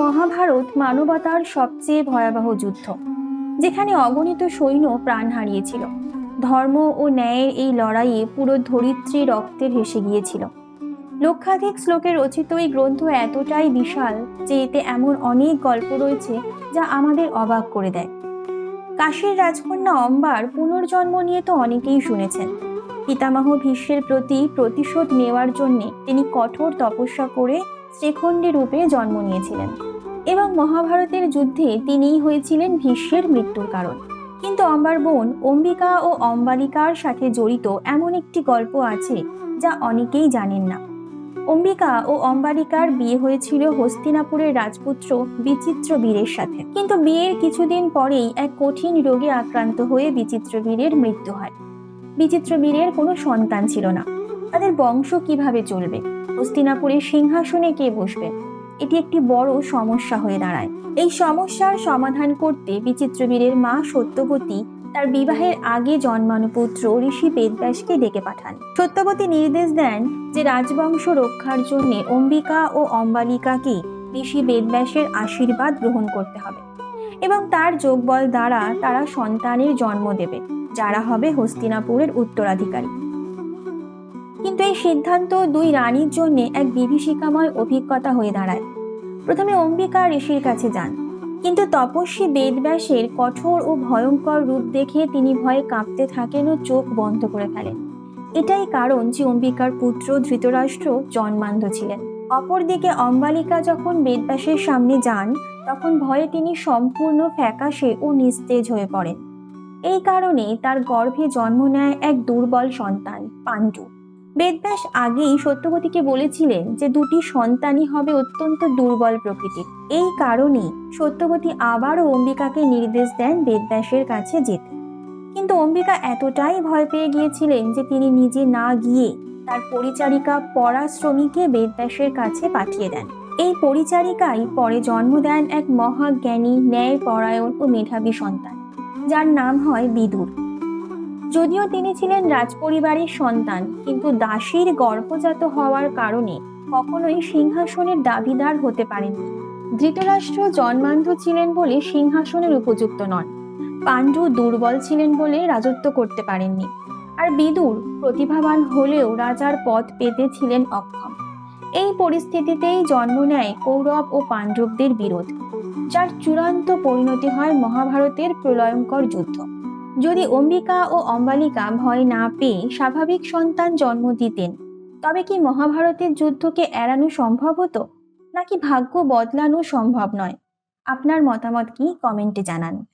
মহাভারত মানবতার সবচেয়ে ভয়াবহ যুদ্ধ, যেখানে অগণিত সৈন্য প্রাণ হারিয়েছিল। ধর্ম ও ন্যায়ের এই লড়াইয়ে পুরো ধরিত্রী রক্তে ভেসে গিয়েছিল। লক্ষাধিক শ্লোকে রচিত এই গ্রন্থ এতটাই বিশাল যে এতে এমন অনেক গল্প রয়েছে যা আমাদের অবাক করে দেয়। কাশীর রাজকন্যা অম্বার পুনর্জন্ম নিয়ে তো অনেকেই শুনেছেন। পিতামহ ভীষ্মের প্রতি প্রতিশোধ নেওয়ার জন্যে তিনি কঠোর তপস্যা করে শ্রীখণ্ডী রূপে জন্ম নিয়েছিলেন। এবং মহাভারতের যুদ্ধে তিনিই হয়েছিলেন ভীষ্মের মৃত্যুর কারণ। কিন্তু অম্বার বোন অম্বিকা ও অম্বালিকার সাথে জড়িত এমন একটি গল্প আছে যা অনেকেই জানেন না। অম্বিকা ও অম্বালিকার বিয়ে হয়েছিল হস্তিনাপুরের রাজপুত্র বিচিত্র বীরের সাথে। কিন্তু বিয়ের কিছুদিন পরেই এক কঠিন রোগে আক্রান্ত হয়ে বিচিত্র বীরের মৃত্যু হয়। বিচিত্র বীরের কোনো সন্তান ছিল না। তাদের বংশ কীভাবে চলবে? হস্তিনাপুরের সিংহাসনে কে বসবে? এটি একটি বড় সমস্যা হয়ে দাঁড়ায়। এই সমস্যার সমাধান করতে বিচিত্রবীরের মা সত্যবতী তার বিবাহের আগে জন্মানো পুত্র ঋষি বেদব্যাসকে ডেকে পাঠান। সত্যবতী নির্দেশ দেন যে রাজবংশ রক্ষার জন্য অম্বিকা ও অম্বালিকাকে ঋষি বেদব্যাসের আশীর্বাদ গ্রহণ করতে হবে এবং তার যোগবল দ্বারা তারা সন্তানের জন্ম দেবে, যারা হবে হস্তিনাপুরের উত্তরাধিকারী। কিন্তু এই সিদ্ধান্ত দুই রানীর জন্য এক বিভীষিকাময় অভিজ্ঞতা হয়ে দাঁড়ায়। প্রথমে অম্বিকা ঋষির কাছে যান, কিন্তু তপস্বী বেদব্যাসের কঠোর ও ভয়ঙ্কর রূপ দেখে তিনি ভয়ে কাঁপতে থাকেন ও চোখ বন্ধ করে ফেলেন। এটাই কারণ যে অম্বিকার পুত্র ধৃতরাষ্ট্র জন্মান্ধ ছিলেন। অপরদিকে অম্বালিকা যখন বেদব্যাসের সামনে যান, তখন ভয়ে তিনি সম্পূর্ণ ফ্যাকাশে ও নিস্তেজ হয়ে পড়েন। এই কারণে তার গর্ভে জন্ম নেয় এক দুর্বল সন্তান, পাণ্ডু। বেদব্যাস আগেই সত্যবতীকে বলেছিলেন যে দুটি সন্তানই হবে অত্যন্ত দুর্বল প্রকৃতির। এই কারণে সত্যবতী আবারও অম্বিকাকে নির্দেশ দেন বেদব্যাসের কাছে যেতে। কিন্তু অম্বিকা এতটাই ভয় পেয়ে গিয়েছিলেন যে তিনি নিজে না গিয়ে তার পরিচারিকা পরাশ্রমীকে বেদব্যাসের কাছে পাঠিয়ে দেন। এই পরিচারিকাই পরে জন্ম দেন এক মহাজ্ঞানী ন্যায়পরায়ণ ও মেধাবী সন্তান, যার নাম হয় বিদুর। যদিও তিনি ছিলেন রাজপরিবারের সন্তান, কিন্তু দাসীর গর্ভজাত হওয়ার কারণে কখনোই সিংহাসনের দাবিদার হতে পারেননি। ধৃতরাষ্ট্র জন্মান্ধ ছিলেন বলে সিংহাসনের উপযুক্ত নন। পাণ্ডু দুর্বল ছিলেন বলে রাজত্ব করতে পারেননি। আর বিদুর প্রতিভাবান হলেও রাজার পদ পেতে ছিলেন অক্ষম। এই পরিস্থিতিতেই জন্ম নেয় কৌরব ও পাণ্ডবদের বিরোধ, যার চূড়ান্ত পরিণতি হয় মহাভারতের প্রলয়ঙ্কর যুদ্ধ। যদি অম্বিকা ও অম্বালিকা ভয় না পেয়ে স্বাভাবিক সন্তান জন্ম দিতেন, তবে কি মহাভারতের যুদ্ধকে এড়ানো সম্ভব হতো? নাকি ভাগ্য বদলানো সম্ভব নয়? আপনার মতামত কি? কমেন্টে জানান।